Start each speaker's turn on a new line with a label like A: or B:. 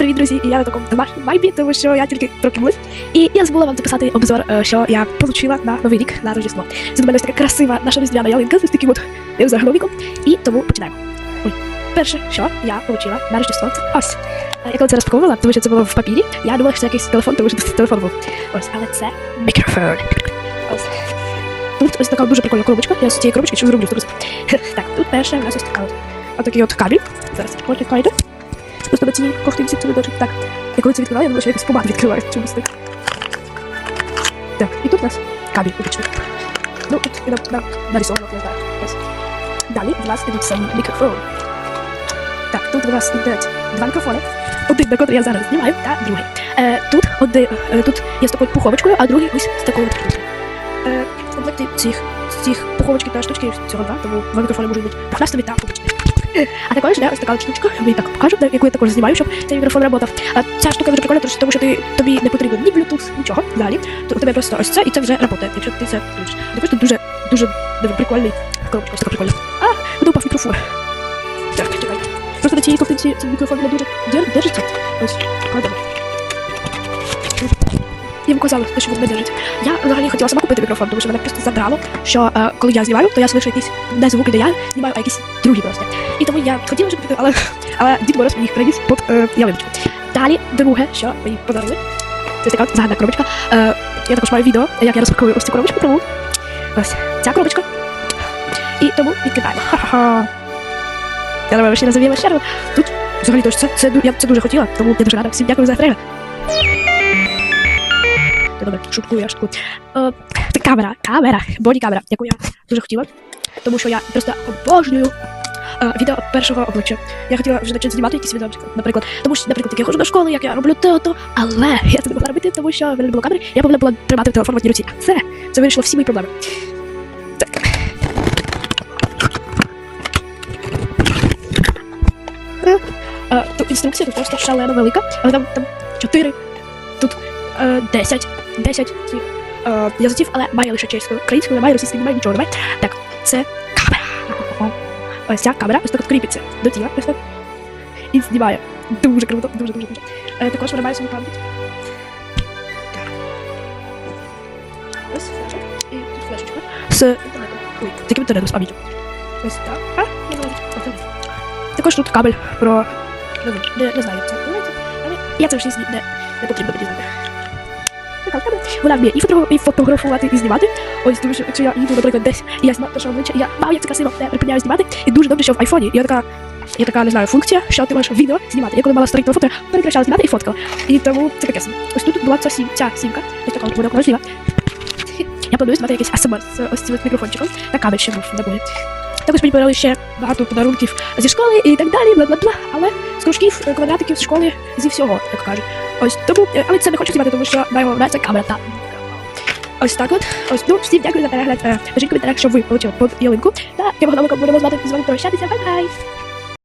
A: Привіт, друзі! Я на такому домашньому вайбі, тому що я тільки прокинулась. І я забула вам записати обзор, е, що я получила на новий рік на Рождество. Це до мене ось така красива наша різдвяна ялинка з ось таким от е. І тому починаємо. Ой. Перше, що я отримала на Рождество, це ось. Е, Я коли це розпаковувала, тому що це було в папірі, я думала, що це якийсь телефон, тому що тут телефон був. Ось, але це мікрофон. Ось. Тут ось така дуже прикольна коробочка. Я з цієї коробочки що зроблю. Так, тут перше у нас ось така от. Отакий от кабель. Зараз ось кайду. На цій ковтинці це видочок. Так. Я коли це відкриваю, я думаю, що якось помада відкриває чомусь так. Так, і тут у нас кабель обичний. Ну, тут і на, на, нарисовано, не знаю. Ось. Далі в нас ідуть самі мікрофони. Так, тут у нас ідуть два мікрофони. Один, на котрий я зараз знімаю, та другий. Е, тут, один, е, тут є з такою пуховочкою, а другий ось з такою штучкою. Е, в комплекті цих, цих пуховочки та штучки всього два, тому два мікрофони можуть бути пухнастими та обичними. А також де ось така штучка, я так покажу, я також знімаю, щоб цей мікрофон працював. А ця штука дуже прикольна, тому що ти, тобі не потрібен ні Bluetooth, нічого Далі. У тебе просто ось це і це вже працює, якщо ти це включиш. Також тут дуже, дуже, дуже прикольний коробочка, ось така прикольна. А, буде упав мікрофон. Так, чекай. Просто до цієї ковтинці цей мікрофон не дуже держиться. Ось, кладемо. Я вам казала, що він не держить. Я взагалі хотіла сама купити мікрофон, тому що мене просто забрало, що е, коли я знімаю, то я слышу якісь не звуки, де я знімаю, а якісь другі просто. І тому я хотіла вже купити, але, але Дід Мороз мені їх приніс під е, ялиночку. Далі, друге, що мені подарили, це така от загальна коробочка. Е, я також маю відео, як я розпакую ось цю коробочку, тому ось ця коробочка. І тому відкидаємо. Ха-ха-ха. Я думаю, ще не назовімо ще раз. Тут взагалі то, це, це, я це дуже хотіла, тому я дуже рада. Всім дякую за перегляд. Добре, шуткую, я шуткую. Е, це камера, камера, боді камера, яку я дуже хотіла, тому що я просто обожнюю е, відео першого обличчя. Я хотіла вже почати знімати якісь відео, наприклад, тому що, наприклад, як я ходжу до школи, як я роблю те, то, але я це не могла робити, тому що в мене не було камери, я повинна була тримати телефон в одній руці. А це, вирішило всі мої проблеми. Так. Тут інструкція тут просто шалено велика, але там, там 4, тут е, 10, 10 цих е, язиків, але має лише чеською. Українською немає, російською немає, нічого немає. Так, це камера. Ось ця камера ось так от кріпиться до тіла, ось так. І знімає. Дуже круто, дуже, дуже, дуже. Е, також вириває свою пам'ять. Ось флешка. І тут флешечка з інтернетом. Ой, з яким інтернетом з пам'яттю. Ось так. А, не знаю. Також тут кабель про... Не, не знаю, як це називається. Але я це вже не, не потрібно мені знати. Камера. Вона вміє і, фото, і фотографувати, і знімати. Ось дуже що я їду, наприклад, десь, і я знаю, що обличчя, і я вау, як це красиво, я припиняю знімати. І дуже добре, що в айфоні Я така, є така, не знаю, функція, що ти можеш відео знімати. Я коли мала старий телефон, то перекращала знімати і фоткала. І тому це таке. Ось тут була ця, сім, ця сімка, ось така вона важлива. Планую знімати якийсь АСМР з ось цим мікрофончиком. Та кабель ще був не буде. Також мені подарували ще багато подарунків зі школи і так далі, бла-бла-бла. Але з кружків, е, квадратиків з школи зі всього, як кажуть. Ось тому, е, але це не хочу знімати, тому що найголовніше це камера та Ось так от. Ось ну всім дякую за перегляд. Е, Пишіть коментарях, що ви отримали ялинку. Та я Богданка будемо з вами прощатися. Бай-бай!